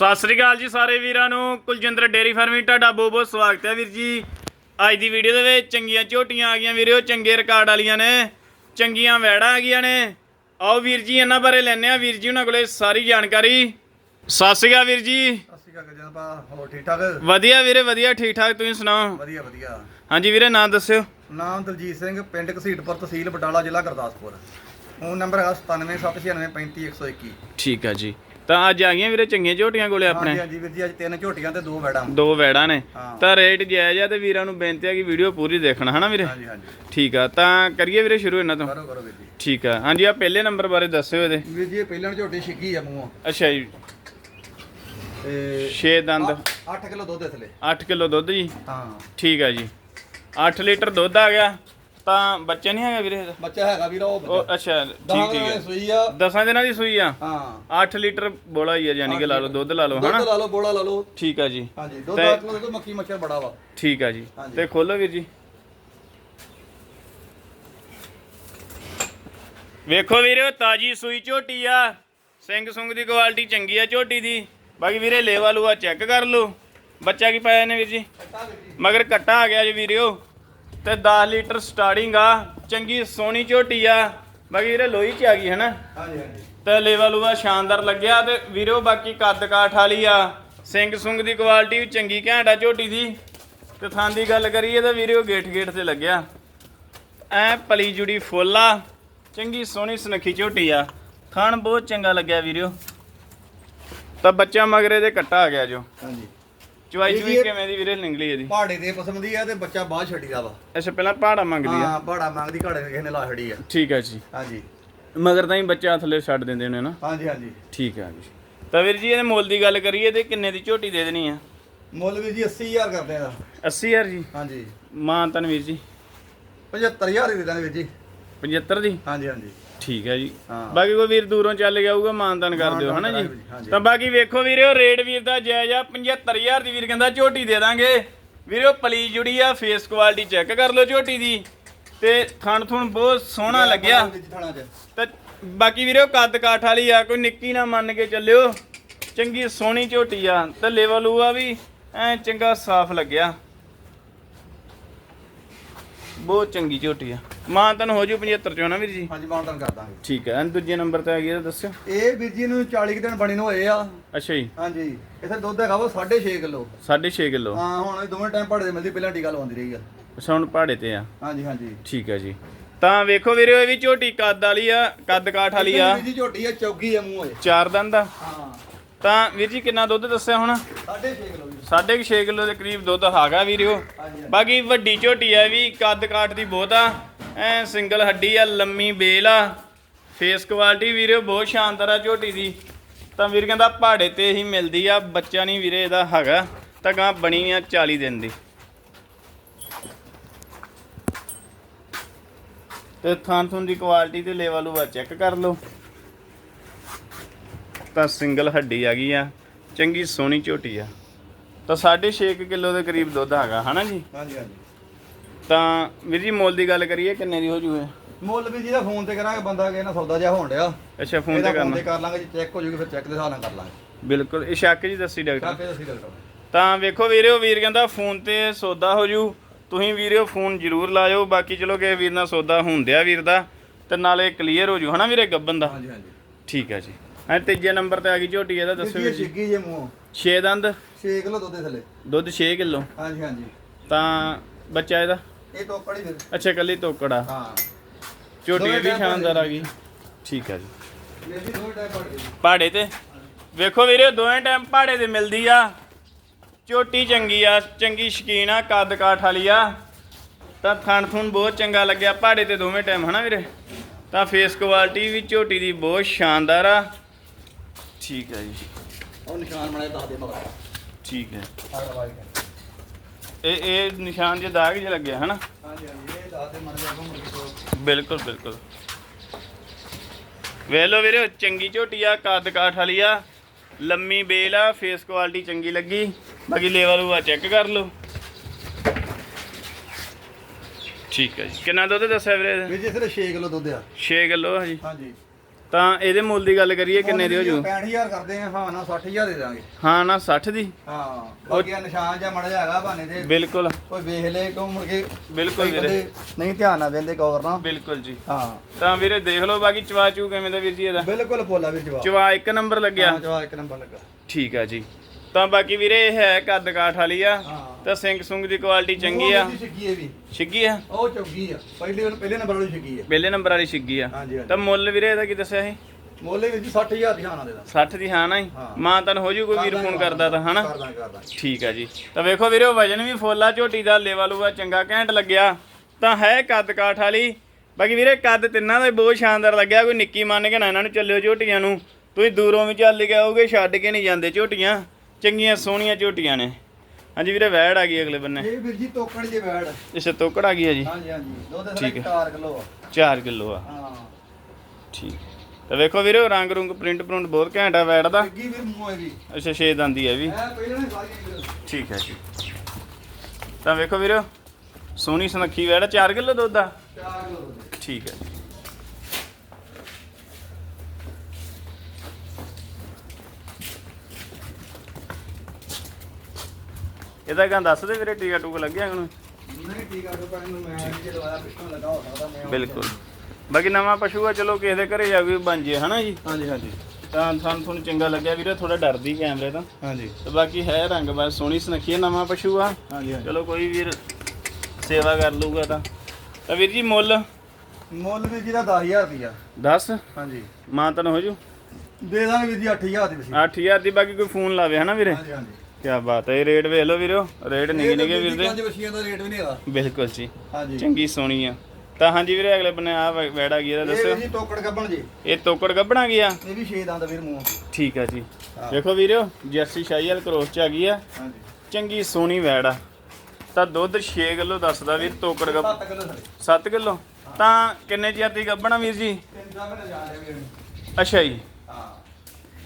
ਸਤਿ ਸ੍ਰੀ ਅਕਾਲ ਜੀ ਸਾਰੇ ਵੀਰਾਂ ਨੂੰ। ਕੁਲਜਿੰਦਰ ਡੇਰੀ ਫਾਰਮਿੰਗ ਤੁਹਾਡਾ ਬਹੁਤ ਬਹੁਤ ਸਵਾਗਤ ਹੈ ਵੀਰ ਜੀ। ਅੱਜ ਦੀ ਵੀਡੀਓ ਦੇ ਵਿੱਚ ਚੰਗੀਆਂ ਝੋਟੀਆਂ ਆ ਗਈਆਂ ਵੀਰਿਓ ਚੰਗੇ ਰਿਕਾਰਡ ਵਾਲੀਆਂ ਨੇ ਚੰਗੀਆਂ ਵੈੜਾਂ ਆ ਗਈਆਂ ਨੇ। ਆਓ ਵੀਰ ਜੀ ਇਹਨਾਂ ਬਾਰੇ ਲੈਣੇ ਆ ਵੀਰ ਜੀ ਉਹਨਾਂ ਕੋਲੇ ਸਾਰੀ ਜਾਣਕਾਰੀ। ਸਤਿ ਸ੍ਰੀ ਅਕਾਲ ਵੀਰ ਜੀ। ਅਸੀਂ ਕਾ ਗਜਨ ਪਾ ਹੋਰ ਠੀਕ ਠਾਕ? ਵਧੀਆ ਵੀਰੇ ਵਧੀਆ ਠੀਕ ਠਾਕ ਤੁਸੀਂ ਸੁਣਾਓ? ਵਧੀਆ ਵਧੀਆ। ਹਾਂਜੀ ਵੀਰੇ ਨਾਂ ਦੱਸਿਓ। ਨਾਮ ਦਲਜੀਤ ਸਿੰਘ ਪਿੰਡ ਘਸੀਟਪੁਰ ਤਹਿਸੀਲ ਬਟਾਲਾ ਜ਼ਿਲ੍ਹਾ ਗੁਰਦਾਸਪੁਰ। ਫੋਨ ਨੰਬਰ ਹੈਗਾ 9776935121 ਠੀਕ ਆ ਜੀ। ਤਾਂ ਅੱਜ ਆ ਗਈਆਂ ਵੀਰੇ ਚੰਗੀਆਂ ਝੋਟੀਆਂ ਕੋਲੇ ਆਪਣੇ। ਹਾਂਜੀ ਹਾਂਜੀ ਵੀਰ ਜੀ ਅੱਜ ਤਿੰਨ ਝੋਟੀਆਂ ਤੇ ਦੋ ਵੈੜਾਂ। ਦੋ ਵੈੜਾਂ ਨੇ। ਹਾਂ। ਤਾਂ ਰੇਟ ਜਾਇਜ਼ ਆ ਤੇ ਵੀਰਾਂ ਨੂੰ ਬੇਨਤੀ ਆ ਕਿ ਵੀਡੀਓ ਪੂਰੀ ਦੇਖਣਾ ਹਨਾ ਵੀਰੇ? ਹਾਂਜੀ ਹਾਂਜੀ। ਠੀਕ ਆ ਤਾਂ ਕਰੀਏ ਵੀਰੇ ਸ਼ੁਰੂ ਇਹਨਾਂ ਤੋਂ। ਕਰੋ ਕਰੋ ਵੀਰ ਜੀ। ਠੀਕ ਆ। ਹਾਂਜੀ ਆ ਪਹਿਲੇ ਨੰਬਰ ਬਾਰੇ ਦੱਸਿਓ ਇਹਦੇ। ਵੀਰ ਜੀ ਇਹ ਪਹਿਲਾਂ ਝੋਟੀ ਛਿੱਗੀ ਆ ਮੂੰਹੋਂ। ਅੱਛਾ ਜੀ। ਤੇ 6 ਦੰਦ। 8 ਕਿਲੋ ਦੁੱਧ ਇਸ ਲਈ 8 ਕਿਲੋ ਦੁੱਧ ਜੀ। ਹਾਂ। ਠੀਕ ਆ ਜੀ। 8 ਲੀਟਰ ਦੁੱਧ ਆ ਗਿਆ। ਤਾਂ ਬੱਚਾ ਨਹੀਂ ਹੈਗਾ ਵੀਰੇ ਇਹਦਾ? ਬੱਚਾ ਹੈਗਾ ਵੀਰ ਉਹ ਉਹ ਅੱਛਾ ਠੀਕ ਠੀਕ ਹੈ। ਸੂਈ ਆ। ਦਸਾਂ ਦਿਨਾਂ ਦੀ ਸੂਈ ਆ? ਹਾਂ। 8 ਲੀਟਰ ਬੋਲਾ ਹੀ ਆ ਯਾਨੀ ਕਿ ਲਾ ਲਓ ਦੁੱਧ ਲਾ ਲਓ ਦੁੱਧ ਹਨਾ? ਲਾ ਲਓ ਬੋਲਾ ਲਾ ਲਓ। ਠੀਕ ਆ ਜੀ। ਹਾਂਜੀ ਦੁੱਧ ਤੇ- 8 ਕਿਲੋ ਦੁੱਧ ਮੱਕੀ ਮੱਛਰ ਬੜਾ ਵਾ। ਠੀਕ ਆ ਜੀ। ਹਾਂਜੀ। ਤੇ ਖੋਲੋ ਵੀਰ ਜੀ। ਵੇਖੋ ਵੀਰੇ ਤਾਜੀ ਸੂਈ ਝੋਟੀ ਆ। ਸਿੰਘ ਸੁੰਗ ਦੀ ਕੁਆਲਿਟੀ ਚੰਗੀ ਆ ਝੋਟੀ ਦੀ। ਬਾਕੀ ਵੀਰੇ ਲੇਵਾ ਲੂਆ ਚੈੱਕ ਕਰ ਲਓ। ਬੱਚਾ ਕੀ ਪਾਇਆ ਨੇ ਵੀਰ ਜੀ। ਮਗਰ ਕੱਟਾ ਆ ਗਿਆ ਜੀ ਵੀਰਿਓ। ਤੇ 10 ਲੀਟਰ ਸਟਾਰਟਿੰਗ ਆ। ਚੰਗੀ ਸੋਹਣੀ ਝੋਟੀ ਆ। ਬਾਕੀ ਵੀਰੇ ਲੋਈ ਚ ਆ ਗਈ ਹਨਾ? ਹਾਂਜੀ ਹਾਂਜੀ। ਤੇ ਲੇਵਾ ਲੂਆ ਸ਼ਾਨਦਾਰ ਲੱਗਿਆ ਤੇ ਵੀਰੋ ਬਾਕੀ ਕੱਦ ਕਾਠ ਵਾਲੀ ਆ। ਸਿੰਘ ਸੁੰਗ ਦੀ ਕੁਆਲਿਟੀ ਵੀ ਚੰਗੀ ਘੈਂਟ ਆ ਝੋਟੀ ਦੀ। ਤੇ ਥਾਂ ਦੀ ਗੱਲ ਕਰੀਏ ਤਾਂ ਵੀਰੋ ਗੇਟ ਗੇਟ ਤੇ ਲੱਗਿਆ। ਐ ਪਲੀ ਜੁੜੀ ਫੁੱਲ ਆ। ਚੰਗੀ ਸੋਹਣੀ ਸੁਨੱਖੀ ਝੋਟੀ ਆ। ਥਣ ਬਹੁਤ ਚੰਗਾ ਲੱਗਿਆ ਵੀਰੋ। ਤਾਂ ਬੱਚਾ ਮਗਰੇ ਦੇ ਕੱਟਾ ਆ ਗਿਆ ਜੋ। ਹਾਂਜੀ। ਚੁਆਈ ਇਹ ਚੁਈ ਕਿਵੇਂ ਦੀ ਵੀਰੇ ਨਿਕਲੀ ਇਹਦੀ? ਪਹਾੜੇ ਦੇ ਪਸੰਦ ਦੀ ਆ ਤੇ ਬੱਚਾ ਬਾਹਰ ਛੱਡੀਦਾ ਵਾ। ਅੱਛਾ ਪਹਿਲਾਂ ਪਹਾੜਾ ਮੰਗਦੀ ਆ? ਹਾਂ ਪਹਾੜਾ ਮੰਗਦੀ ਘਾੜੇ ਕਿਸੇ ਨੇ ਲਾ ਛੱਡੀ ਆ। ਠੀਕ ਆ ਜੀ। ਹਾਂਜੀ। ਮਗਰ ਤਾਂ ਹੀ ਬੱਚਾ ਥੱਲੇ ਛੱਡ ਦਿੰਦੇ ਨੇ ਨਾ? ਹਾਂਜੀ ਹਾਂਜੀ। ਠੀਕ ਆ ਜੀ। ਤਾਂ ਵੀਰ ਜੀ ਇਹਦੇ ਮੁੱਲ ਦੀ ਗੱਲ ਕਰੀਏ ਤੇ ਕਿੰਨੇ ਦੀ ਝੋਟੀ ਦੇ ਦੇਣੀ ਆ? ਮੁੱਲ ਵੀ ਜੀ 80000 ਕਰਦੇ ਆ। 80000 ਜੀ? ਹਾਂਜੀ। ਮਾਂ ਤਨਵੀਰ ਜੀ। 75000 ਦੇ ਦਾਂਗੇ ਵੀਰ ਜੀ। 75 ਦੀ? ਹਾਂਜੀ ਹਾਂਜੀ। ਠੀਕ ਹੈ ਜੀ। ਹਾਂ। ਬਾਕੀ ਕੋਈ ਵੀਰ ਦੂਰੋਂ ਚੱਲ ਗਿਆ ਹੋਊਗਾ ਮਾਨਦਾਨ ਕਰ ਦਿਓ ਹਨਾ ਮਾਨਤਾਨ ਜੀ। ਤਾਂ ਬਾਕੀ ਵੇਖੋ ਵੀਰਿਓ ਰੇਟ ਵੀਰ ਦਾ ਜਾਇਜ਼ ਆ 75000 ਦੀ ਵੀਰ ਕਹਿੰਦਾ ਝੋਟੀ ਦੇ ਦਾਂਗੇ। ਵੀਰਿਓ ਪਲੀ ਜੁੜੀ ਆ ਫੇਸ ਕੁਆਲਿਟੀ ਚੈੱਕ ਕਰ ਲਓ ਝੋਟੀ ਦੀ। ਤੇ ਥਣ ਥੁਣ ਬਹੁਤ ਸੋਹਣਾ ਲੱਗਿਆ। ਵਿੱਚ ਥਾਣਾ ਚ। ਤੇ ਬਾਕੀ ਵੀਰਿਓ ਕੱਦ ਕਾਠ ਵਾਲੀ ਆ ਕੋਈ ਨਿੱਕੀ ਨਾ ਮੰਨ ਕੇ ਚੱਲਿਓ। ਚੰਗੀ ਸੋਹਣੀ ਝੋਟੀ ਆ ਤੇ ਲੈਵਲ ਆ ਵੀ ਐ ਚੰਗਾ ਸਾਫ਼ ਲੱਗਿਆ। ਬਹੁਤ ਚੰਗੀ ਝੋਟੀ ਆ। ਮਾਂ ਤਨ ਹੋ ਜੂ 75 ਚੋਂ ਨਾ ਵੀਰ ਜੀ? ਹਾਂਜੀ ਮਾਨਤਾਨ ਕਰ ਦਾਂਗੇ ਠੀਕ ਹੈ ਐਨ ਦੂਜੇ ਨੰਬਰ ਤੇ ਆ ਗਈ ਤਾਂ ਦੱਸਿਓ। ਇਹ ਵੀਰ ਜੀ ਨੂੰ 40 ਕੁ ਦਿਨ ਬਣੇ ਨੂੰ ਹੋਏ ਆ। ਅੱਛਾ ਜੀ। ਹਾਂਜੀ ਇੱਥੇ ਦੁੱਧ ਹੈਗਾ ਵਾ 6.5 ਕਿਲੋ। 6.5 ਕਿਲੋ। ਹਾਂ ਹੁਣ ਇਹ ਦੋਵੇਂ ਟਾਈਮ ਪਹਾੜੇ ਦੇ ਮਿਲਦੀ ਪਹਿਲਾਂ ਟੀਕਾ ਲਵਾਉਂਦੀ ਰਹੀ ਆ। ਅੱਛਾ ਹੁਣ ਪਹਾੜੇ ਤੇ ਆ। ਹਾਂਜੀ ਹਾਂਜੀ। ਠੀਕ ਹੈ ਜੀ। ਤਾਂ ਵੇਖੋ ਵੀਰੇ ਇਹ ਵੀ ਝੋਟੀ ਕੱਦ ਵਾਲੀ ਆ ਕੱਦ ਕਾਠ ਵਾਲੀ ਆ। ਵੀਰ ਜੀ ਝੋਟੀ ਆ ਚੌਗੀ ਆ ਮੂੰਹ ਹੋਏ ਚਾਰ ਦੰਦ ਆ। ਹਾਂ। ਤਾਂ ਵੀਰ ਜੀ ਕਿੰਨਾ ਦੁੱਧ ਦੱਸਿਆ ਹੁਣ? 6.5 ਕਿਲੋ 6.5 ਕਿਲੋ ਦੇ ਕਰੀਬ ਦੁੱਧ ਹੈਗਾ ਵੀਰਿਓ। ਬਾਕੀ ਵੱਡੀ ਝੋਟੀ ਆ ਵੀ ਕੱਦ ਕਾਠ ਦੀ ਬਹੁਤ ਆ। ਐ ਸਿੰਗਲ ਹੱਡੀ ਆ ਲੰਮੀ ਬੇਲ ਆ। ਫੇਸ ਕੁਆਲਿਟੀ ਵੀਰਿਓ ਬਹੁਤ ਸ਼ਾਨਦਾਰ ਆ ਝੋਟੀ ਦੀ। ਤਾਂ ਵੀਰ ਕਹਿੰਦਾ ਪਹਾੜੇ ਤੇ ਹੀ ਮਿਲਦੀ ਆ ਬੱਚਾ ਨਹੀਂ ਵੀਰੇ ਇਹਦਾ ਹੈਗਾ। ਤਾਂ ਗਾਂ ਬਣੀ ਆ 40 ਦਿਨ ਦੀ। ਤੇ ਥਾਂ ਥੁਨ ਦੀ ਕੁਆਲਿਟੀ ਤੇ ਲੈਵਲ ਉਹ ਚੈੱਕ ਕਰ ਲਓ। ਤਾਂ ਸਿੰਗਲ ਹੱਡੀ ਆ ਗਈ ਆ। ਚੰਗੀ ਸੋਹਣੀ ਝੋਟੀ ਆ। ਤਾਂ 6.5 ਕਿਲੋ ਦੇ ਕਰੀਬ ਦੁੱਧ ਹੈਗਾ ਹਨਾ ਜੀ? ਹਾਂਜੀ ਹਾਂਜੀ। ਤਾਂ ਵੀਰ ਜੀ ਮੁੱਲ ਦੀ ਗੱਲ ਕਰੀਏ ਕਿੰਨੇ ਦੀ ਹੋ ਜੂਏ? ਮੁੱਲ ਵੀ ਜੀ ਦਾ ਫੋਨ ਤੇ ਕਰਾਂਗੇ ਬੰਦਾ ਕਿਸੇ ਨਾਲ ਸੌਦਾ ਜਿਹਾ ਹੋਣ ਡਿਆ। ਅੱਛਾ ਫੋਨ ਇਹਦਾ ਤੇ ਫੋਨ ਕਰਨਾ ਤੇ ਕਰ ਲਾਂਗੇ ਜੇ ਚੈੱਕ ਹੋ ਜੂਗੀ ਫਿਰ ਚੈੱਕ ਦੇ ਹਿਸਾਬ ਨਾਲ ਕਰ ਲਾਂਗੇ। ਬਿਲਕੁਲ। ਇਹ ਸ਼ੱਕ ਜੀ ਦੱਸੀ ਡਾਕਟਰ। ਕਾਫੀ ਅਸੀਂ ਡਾਕਟਰ। ਤਾਂ ਵੇਖੋ ਵੀਰਿਓ ਵੀਰ ਕਹਿੰਦਾ ਫੋਨ ਤੇ ਸੌਦਾ ਹੋ ਜੂ। ਤੁਸੀਂ ਵੀਰਿਓ ਫੋਨ ਜ਼ਰੂਰ ਲਾਇਓ। ਬਾਕੀ ਚਲੋ ਕਿਸੇ ਵੀਰ ਨਾਲ ਸੌਦਾ ਹੁੰਦਿਆ ਵੀਰ ਦਾ ਤੇ ਨਾਲੇ ਕਲੀਅਰ ਹੋ ਜੂ ਹਨਾ ਵੀਰੇ ਗੱਬਨ ਦਾ? ਹਾਂਜੀ ਹਾਂਜੀ। ਠੀਕ ਹੈ ਜੀ। ਐ ਤੀਜੇ ਨੰਬਰ ਤੇ ਆ ਗਈ ਝੋਟੀ ਇਹਦਾ ਦੱਸੋ ਵੀਰ ਜੀ। ਛਿੱਗੀ ਜੇ ਮੂੰਹ। 6 ਦੰਦ? 6 ਕਿਲੋ ਦੁੱਧ ਦੇ ਥੱਲੇ। ਦੁੱਧ 6 ਕਿਲੋ? ਹਾਂਜੀ ਹਾਂਜੀ। ਤਾਂ ਬੱਚਾ ਇਹਦਾ? ਇਹ ਟੋਕੜੀ ਫਿਰ। ਅੱਛਾ ਕੱਲੀ ਤੋਕੜਾ ਹਾਂ। ਝੋਟੀ ਵੀ ਸ਼ਾਨਦਾਰ ਆ ਗਈ। ਠੀਕ ਹੈ ਜੀ। ਟਾਈਮ ਪੜ ਤੇ? ਵੇਖੋ ਵੀਰੇ ਦੋਵੇਂ ਟਾਈਮ ਪਹਾੜੇ ਤੇ ਮਿਲਦੀ ਆ। ਝੋਟੀ ਚੰਗੀ ਆ ਚੰਗੀ ਸ਼ਕੀਨ ਆ ਕੱਦ ਕਾਠ ਵਾਲੀ ਆ। ਤਾਂ ਥਣ ਥੁਣ ਬਹੁਤ ਚੰਗਾ ਲੱਗਿਆ ਪਹਾੜੇ ਤੇ ਦੋਵੇਂ ਟਾਈਮ ਹਨਾ ਵੀਰੇ? ਤਾਂ ਫੇਸ ਕੁਆਲਿਟੀ ਵੀ ਝੋਟੀ ਦੀ ਬਹੁਤ ਸ਼ਾਨਦਾਰ ਆ। ਠੀਕ ਹੈ ਜੀ। ਉਹ ਨਿਸ਼ਾਨ ਬਣਾਏ ਦੱਸ ਦੇ ਮਗਰ। ਠੀਕ ਹੈ। ਸਾਡਾ ਵਾਈਟ ਇਹ ਇਹ ਨਿਸ਼ਾਨ ਜੇ ਦਾਗ ਜਿਹਾ ਲੱਗਿਆ ਹਨਾ? ਹਾਂਜੀ ਹਾਂਜੀ ਇਹ ਦੱਸ ਦੇ ਮਨ ਜਾ ਘੁੰਮ ਬਿਲਕੁਲ ਬਿਲਕੁਲ। ਵੇਖ ਲਓ ਵੀਰੇ ਚੰਗੀ ਝੋਟੀ ਆ ਕੱਦ ਕਾਠ ਵਾਲੀ ਆ। ਲੰਮੀ ਬੇਲ ਆ ਫੇਸ ਕੁਆਲਿਟੀ ਚੰਗੀ ਲੱਗੀ। ਬਾਕੀ ਲੈਵਲ ਉਹ ਚੈੱਕ ਕਰ ਲਓ। ਠੀਕ ਹੈ ਜੀ। ਕਿੰਨਾ ਦੁੱਧ ਦੱਸਿਆ ਵੀਰੇ? ਵੀ ਜੇ ਸਿਰ 6 ਕਿਲੋ ਦੁੱਧ ਆ। 6 ਕਿਲੋ ਆ ਜੀ। ਹਾਂਜੀ। ਤਾਂ ਇਹਦੇ ਮੁੱਲ ਦੀ ਗੱਲ ਕਰੀਏ ਕਿੰਨੇ ਦੀ ਹੋ ਜੂ 65000 ਕਰਦੇ ਆ ਹਾਂ ਨਾ 60000 ਦੇ ਦਾਂਗੇ। ਹਾਂ ਨਾ 60 ਦੀ? ਹਾਂ ਬਾਕੀ ਨਿਸ਼ਾਨ ਜਾਂ ਮੜ ਜਾਗਾ ਬਾਨੇ ਦੇ ਬਿਲਕੁਲ। ਕੋਈ ਵੇਖ ਲੈ ਕਿਉਂ ਮੁੜ ਕੇ ਬਿਲਕੁਲ ਵੀਰੇ। ਨਹੀਂ ਧਿਆਨ ਨਾਲ ਵੇਂਦੇ ਕਵਰ ਨਾ। ਬਿਲਕੁਲ ਜੀ। ਹਾਂ। ਤਾਂ ਵੀਰੇ ਦੇਖ ਲਓ ਬਾਕੀ ਚਵਾ ਚੂ ਕਿਵੇਂ ਦਾ ਵੀਰ ਜੀ ਇਹਦਾ? ਬਿਲਕੁਲ ਪੋਲਾ ਵੀਰ ਜਵਾਬ ਚਵਾ ਇੱਕ ਨੰਬਰ ਲੱਗਿਆ? ਹਾਂ ਜਵਾਬ ਇੱਕ ਨੰਬਰ ਲੱਗਾ। ਠੀਕ ਆ ਜੀ। ਤਾਂ ਬਾਕੀ ਵੀਰੇ ਇਹ ਹੈ ਕੱਦ ਕਾਠ ਵਾਲੀ ਆ। ਹਾਂ। ਤਾਂ ਸਿੰਘ ਸੁੰਗ ਦੀ ਕੁਆਲਿਟੀ ਚੰਗੀ ਆ। ਉਹ ਛਿੱਗੀ ਇਹ ਵੀ। ਛਿੱਗੀ ਆ? ਉਹ ਚੌਗੀ ਆ। ਪਹਿਲੇ ਪਹਿਲੇ ਨੰਬਰ ਵਾਲੀ ਛਿੱਗੀ ਆ। ਪਹਿਲੇ ਨੰਬਰ ਵਾਲੀ ਛਿੱਗੀ ਆ। ਹਾਂਜੀ ਹਾਂਜੀ। ਤਾਂ ਮੁੱਲ ਵੀਰੇ ਇਹਦਾ ਕੀ ਦੱਸਿਆ ਸੀ? ਮੋਲੇ ਵਿੱਚ 60000 ਦੀ ਹਾਨਾ ਦੇ ਦਾ। 60 ਦੀ ਹਾਂ ਨਾ ਹੀ? ਹਾਂ। ਮਾਂ ਤਨ ਹੋ ਜੂ ਕੋਈ ਵੀਰ ਫੋਨ ਕਰਦਾ ਤਾਂ ਹਨਾ? ਕਰਦਾ ਕਰਦਾ। ਠੀਕ ਆ ਜੀ। ਤਾਂ ਵੇਖੋ ਵੀਰੇ ਵਜਨ ਵੀ ਫੋਲਾ ਝੋਟੀ ਦਾ ਲੇਵਲੂਆ ਚੰਗਾ ਘੈਂਟ ਲੱਗਿਆ। ਤਾਂ ਹੈ ਕੱਦ ਕਾਠ ਵਾਲੀ। ਬਾਕੀ ਵੀਰੇ ਕੱਦ ਤਿੰਨਾਂ ਦਾ ਹੀ ਬਹੁਤ ਸ਼ਾਨਦਾਰ ਲੱਗਿਆ। ਕੋਈ ਨਿੱਕੀ ਮੰਨ ਕੇ ਨਾ ਇਹਨਾਂ ਨੂੰ ਚੱਲਿਓ ਝੋਟੀਆਂ ਨੂੰ। ਤੁਸੀਂ ਦੂਰੋਂ ਵੀ ਚੱਲ ਕੇ ਆਓਗੇ ਛੱਡ ਕੇ ਨਹੀਂ ਜਾਂਦੇ ਝੋਟੀਆਂ। ਚੰਗੀਆਂ ਸੋਹਣੀਆਂ ਝੋਟੀਆਂ ਨੇ। ਹਾਂਜੀ ਵੀਰੇ ਵੈੜ ਆ ਗਈ ਅਗਲੇ ਬੰਨੇ। ਇਹ ਵੀਰ ਜੀ ਤੋਕੜ ਜੇ ਬੈੜ ਇਸੇ ਤੋਕੜ ਆ ਗਈ ਆ ਜੀ? ਹਾਂਜੀ ਹਾਂਜੀ। ਦੁੱਧ ਦੇ ਹੈ। 4 ਕਿਲੋ ਆ। 4 ਕਿਲੋ ਆ। ਹਾਂ। ਠੀਕ ਤਾਂ ਵੇਖੋ ਵੀਰੇ ਰੰਗ ਰੁੰਗ ਪ੍ਰਿੰਟ ਪ੍ਰਿੰਟ ਬਹੁਤ ਘੈਂਟ ਆ ਵੈੜ ਦਾ। ਛਿੱਗੀ ਵੀਰ ਮੂੰਹ ਇਹਦੀ। ਅੱਛਾ ਛੇ ਦੰਦੀ ਹੈ ਵੀ। ਠੀਕ ਹੈ ਜੀ। ਤਾਂ ਵੇਖੋ ਵੀਰੇ ਸੋਹਣੀ ਸੁਨੱਖੀ ਵੈੜ 4 ਕਿਲੋ ਦੁੱਧ ਆ? 4 ਕਿਲੋ ਠੀਕ ਹੈ ਇਹਦਾ ਗਾਂ ਦੱਸ ਦੇ ਵੀਰੇ ਟੀਕਾ ਟੂਕ ਲੱਗਿਆ ਹੁਣ ਨਹੀਂ? ਠੀਕ ਆ ਦੁਕਾਨ ਨੂੰ ਮੈਂ ਜੇ ਲਵਾਇਆ ਪਿੱਛੋਂ ਲੱਗਾ ਹੋ ਸਕਦਾ ਮੈਂ ਬਿਲਕੁਲ। ਬਾਕੀ ਨਵਾਂ ਪਸ਼ੂ ਆ ਚਲੋ ਕਿਸੇ ਦੇ ਘਰੇ ਜਾ ਕੇ ਬਣ ਜੇ ਹਨਾ ਜੀ? ਹਾਂਜੀ ਹਾਂਜੀ। ਤਾਂ ਸਾਨੂੰ ਤੁਹਾਨੂੰ ਚੰਗਾ ਲੱਗਿਆ ਵੀਰੇ ਥੋੜਾ ਡਰਦੀ ਕੈਮਰੇ ਤੋਂ। ਹਾਂਜੀ। ਤੇ ਬਾਕੀ ਹੈ ਰੰਗ ਬਸ ਸੋਹਣੀ ਸੁਨੱਖੀ ਹੈ ਨਵਾਂ ਪਸ਼ੂ ਆ। ਹਾਂਜੀ ਹਾਂਜੀ। ਚਲੋ ਕੋਈ ਵੀਰ ਸੇਵਾ ਕਰ ਲੂਗਾ ਤਾਂ। ਤਾਂ ਵੀਰ ਜੀ ਮੁੱਲ? ਮੁੱਲ ਵੀ ਜਿਹਦਾ 10000 ਰੁਪਿਆ 10 ਹਾਂਜੀ। ਮਾਂ ਤਨ ਹੋ ਜੂ? ਦੇ ਦਾਂਗੇ ਵੀਰ ਜੀ 8000 ਦੀ ਵਸੀ 8000 ਦੀ ਬਾਕੀ ਕੋਈ ਫੋਨ ਲਾਵੇ ਹਨਾ ਵੀਰੇ? ਹਾਂਜੀ ਹਾਂਜੀ। ਕੀ ਬਾਤ ਹੈ ਇਹ ਰੇਟ ਵੇਖ ਲਓ ਵੀਰੋ ਰੇਟ ਨਿੱਕੇ ਨਿੱਕੇ ਵੀਰ ਦੇ ਪੰਜ ਵਸੀਆਂ ਦਾ ਰੇਟ ਵੀ ਨਹੀਂ ਹੈਗਾ। ਬਿਲਕੁਲ ਜੀ ਹਾਂਜੀ। ਚੰਗੀ ਸੋਹਣੀ ਆ। ਤਾਂ ਹਾਂਜੀ ਵੀਰੇ ਅਗਲੇ ਬੰਨੇ ਆ ਵੈੜਾ ਗਈ ਇਹਦਾ ਇਹ ਦੱਸੋ ਜੀ ਗੱਬਣ ਜੀ। ਇਹ ਤੋਕੜ ਗੱਬਣਾ ਗਿਆ? ਇਹ ਵੀ 6 ਦੰਦ ਵੀਰ ਮੂੰਹ। ਠੀਕ ਆ ਜੀ। ਵੇਖੋ ਵੀਰੋ ਜਰਸੀ ਸ਼ਾਹੀਵਾਲ ਕ੍ਰੋਸ ਚ ਆ ਗਈ ਆ। ਹਾਂਜੀ। ਚੰਗੀ ਸੋਹਣੀ ਵੈੜ ਤਾਂ ਦੁੱਧ 6 ਕਿਲੋ ਦੱਸਦਾ ਵੀਰ ਤੋਕੜ ਗੱਬ 7 ਕਿਲੋ ਸਾਡੇ। 7 ਕਿਲੋ? ਤਾਂ ਕਿੰਨੇ ਦੀ ਗੱਬਣਾ ਵੀਰ ਜੀ? ਤਿੰਨ ਦਾ ਮੈਂ ਜਾ ਰਿਹਾ ਵੀਰ। ਅੱਛਾ ਜੀ। ਹਾਂ।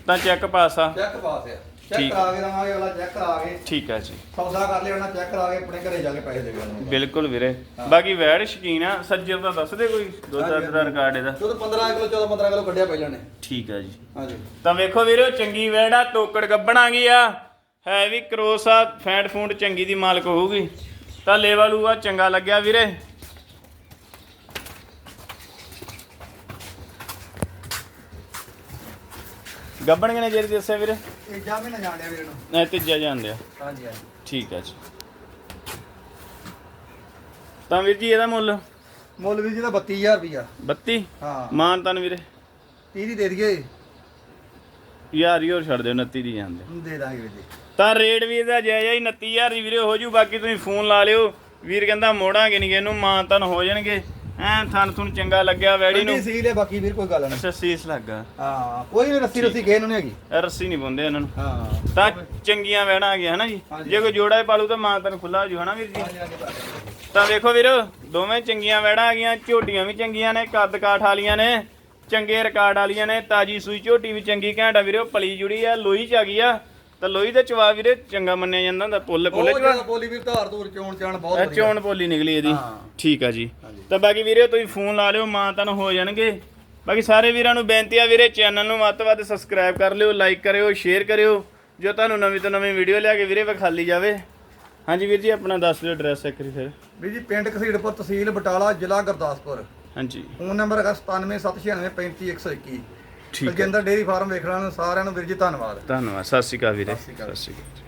ਤਾਂ ਚੈੱਕ ਪਾਸ ਆ। ਚੈੱਕ ਪਾਸ ਆ। ਚੈੱਕ ਠੀਕ। ਕਰਾ ਕੇ ਦਵਾਂਗੇ ਅਗਲਾ ਚੈੱਕ ਕਰਾ ਕੇ। ਠੀਕ ਆ ਜੀ। ਸੌਦਾ ਕਰ ਲਿਆ ਉਹਨਾਂ ਚੈੱਕ ਕਰਾ ਕੇ ਆਪਣੇ ਘਰੇ ਜਾ ਕੇ ਪੈਸੇ ਦੇ ਦੇਣਾ ਬਿਲਕੁਲ ਵੀਰੇ। ਬਾਕੀ ਵੈੜ ਸ਼ਕੀਨ ਆ ਸੱਜਰ ਦਾ ਦੱਸ ਦੇ ਕੋਈ ਦੁੱਧ ਹਾਂਜੀ, ਦਾ ਰਿਕਾਰਡ ਇਹਦਾ। ਦੁੱਧ 15 ਕਿਲੋ 14 15 ਕਿਲੋ ਕੱਢਿਆ ਪਹਿਲਾਂ ਨੇ। ਠੀਕ ਆ ਜੀ। ਹਾਂਜੀ। ਤਾਂ ਵੇਖੋ ਵੀਰੋ ਚੰਗੀ ਵੈੜਾ ਤੋਕੜ ਗੱਬਣ ਆ ਗਈ ਆ। ਹੈ ਵੀ ਕਰੋਸ ਆ ਫੈਂਟ ਫੂੰਡ ਚੰਗੀ ਦੀ ਮਾਲਕ ਹੋਊਗੀ। ਤਾਂ ਲੇਵਲ ਆ ਚੰਗਾ ਲੱਗਿਆ ਵੀਰੇ। ਗੱਬਣ ਕਿਨੇ ਜਿਹੜੀ ਦੱਸਿਆ ਵੀਰੇ? ਇਹ ਜਾ ਮੈਂ ਨਾ ਜਾਣਿਆ ਵੀਰ ਨੂੰ। ਇਹ ਤੀਜਾ ਜਾਂਦੇ ਆ ਹਾਂਜੀ ਹਾਂਜੀ। ਠੀਕ ਆ ਜੀ। ਤਾਂ ਵੀਰ ਜੀ ਇਹਦਾ ਮੁੱਲ? ਮੁੱਲ ਵੀਰ ਜੀ ਦਾ 32000 ਰੁਪਿਆ 32 ਹਾਂ। ਮਾਨ ਤਨ ਵੀਰੇ। 30 ਦੀ ਦੇ ਦਈਏ। ਯਾਰ ਹੀ ਹੋਰ ਛੱਡ ਦਿਓ 29 ਦੀ ਜਾਂਦੇ। ਦੇ ਦਾਂਗੇ ਵੀਰ ਜੀ। ਤਾਂ ਰੇਟ ਵੀ ਇਹਦਾ ਜਾਇਜ਼ ਹੀ 29000 ਦੀ ਵੀਰੇ ਹੋ ਜੂ ਬਾਕੀ ਤੁਸੀਂ ਫੋਨ ਲਾ ਲਿਓ। ਵੀਰ ਕਹਿੰਦਾ ਮੋੜਾਂਗੇ ਨਹੀਂ ਇਹਨੂੰ ਮਾਂ ਤਨ ਹੋ ਜਾਣਗੇ। ਐਂ ਥਣ ਥੁਣ ਚੰਗਾ ਲੱਗਿਆ ਵੈੜੀ ਨੂੰ। ਕੱਢੀ ਸੀ ਲੈ ਬਾਕੀ ਵੀਰ ਕੋਈ ਗੱਲ ਨਹੀਂ। ਅੱਛਾ ਸੀਸ ਲੱਗਾ ਹਾਂ ਕੋਈ ਵੀ ਰੱਸੀ ਰੱਸੀ ਕਿਸੇ ਨੂੰ ਨਹੀਂ ਹੈਗੀ। ਇਹ ਰੱਸੀ ਨਹੀਂ ਪਾਉਂਦੇ ਇਹਨਾਂ ਨੂੰ। ਹਾਂ। ਤਾਂ ਚੰਗੀਆਂ ਵੈੜਾਂ ਆ ਗਈਆਂ ਹਨਾ ਜੀ? ਹਾਂਜੀ। ਜੇ ਕੋਈ ਜੋੜਾ ਹੀ ਪਾਲੂ ਤਾਂ ਮਾਂ ਤਨ ਖੁੱਲਾ ਹੋ ਜੂ ਹਨਾ ਵੀਰ ਜੀ? ਤਾਂ ਵੇਖੋ ਵੀਰ ਦੋਵੇਂ ਚੰਗੀਆਂ ਵੈੜਾਂ ਆ ਗਈਆਂ ਝੋਟੀਆਂ ਵੀ ਚੰਗੀਆਂ ਨੇ ਕੱਦ ਕਾਠ ਵਾਲੀਆਂ ਨੇ ਚੰਗੇ ਰਿਕਾਰਡ ਵਾਲੀਆਂ ਨੇ ਤਾਜੀ ਸੂਈ ਝੋਟੀ ਵੀ ਚੰਗੀ ਘੈਂਟਾ ਵੀਰੇ ਪਲੀ ਜੁੜੀ ਆ ਲੋਈ ਚ ਆ ਗਈ ਆ। ਤਾਂ ਲੋਈ ਦੇ ਚਵਾ ਵੀਰੇ ਚੰਗਾ ਮੰਨਿਆ ਜਾਂਦਾ ਹੁੰਦਾ ਪੁੱਲ ਪੁੱਲੇ ਬਹੁਤ ਚਵਾ ਬੋਲੀ ਵੀਰ ਧਾਰ ਧੂਰ ਚੋਣ ਚਾਣ ਬਹੁਤ ਇਹ ਵਧੀਆ। ਚੋਣ ਪੋਲੀ ਨਿਕਲੀ ਇਹਦੀ। ਹਾਂ। ਠੀਕ ਆ ਜੀ। ਤਾਂ ਬਾਕੀ ਵੀਰੇ ਤੁਸੀਂ ਫੋਨ ਲਾ ਲਿਓ ਮਾਂ ਤਨ ਹੋ ਜਾਣਗੇ। ਬਾਕੀ ਸਾਰੇ ਵੀਰਾਂ ਨੂੰ ਬੇਨਤੀ ਆ ਵੀਰੇ ਚੈਨਲ ਨੂੰ ਵੱਧ ਤੋਂ ਵੱਧ ਸਬਸਕ੍ਰਾਈਬ ਕਰ ਲਿਓ ਲਾਈਕ ਕਰਿਓ ਸ਼ੇਅਰ ਕਰਿਓ ਜੋ ਤੁਹਾਨੂੰ ਨਵੀਂ ਤੋਂ ਨਵੀਂ ਵੀਡੀਓ ਲਿਆ ਕੇ ਵੀਰੇ ਵਿਖਾਲੀ ਜਾਵੇ। ਹਾਂਜੀ ਵੀਰ ਜੀ ਆਪਣਾ ਦੱਸ ਦਿਓ ਐਡਰੈਸ ਇੱਕ ਵਾਰੀ ਫਿਰ। ਵੀਰ ਜੀ ਪਿੰਡ ਘਸੀੜਪੁਰ ਤਹਿਸੀਲ ਬਟਾਲਾ ਜ਼ਿਲ੍ਹਾ ਗੁਰਦਾਸਪੁਰ। ਹਾਂਜੀ। ਫੋਨ ਨੰਬਰ ਹੈਗਾ 9776935121 ਠੀਕ ਹੈ। ਰਜਿੰਦਰ ਡੇਰੀ ਫਾਰਮ ਵੇਖਣ ਸਾਰਿਆਂ ਨੂੰ ਵੀਰ ਜੀ ਧੰਨਵਾਦ। ਧੰਨਵਾਦ ਸਤਿ ਸ਼੍ਰੀ ਅਕਾਲ ਵੀਰੇ। ਸਤਿ ਸ਼੍ਰੀ ਅਕਾਲ।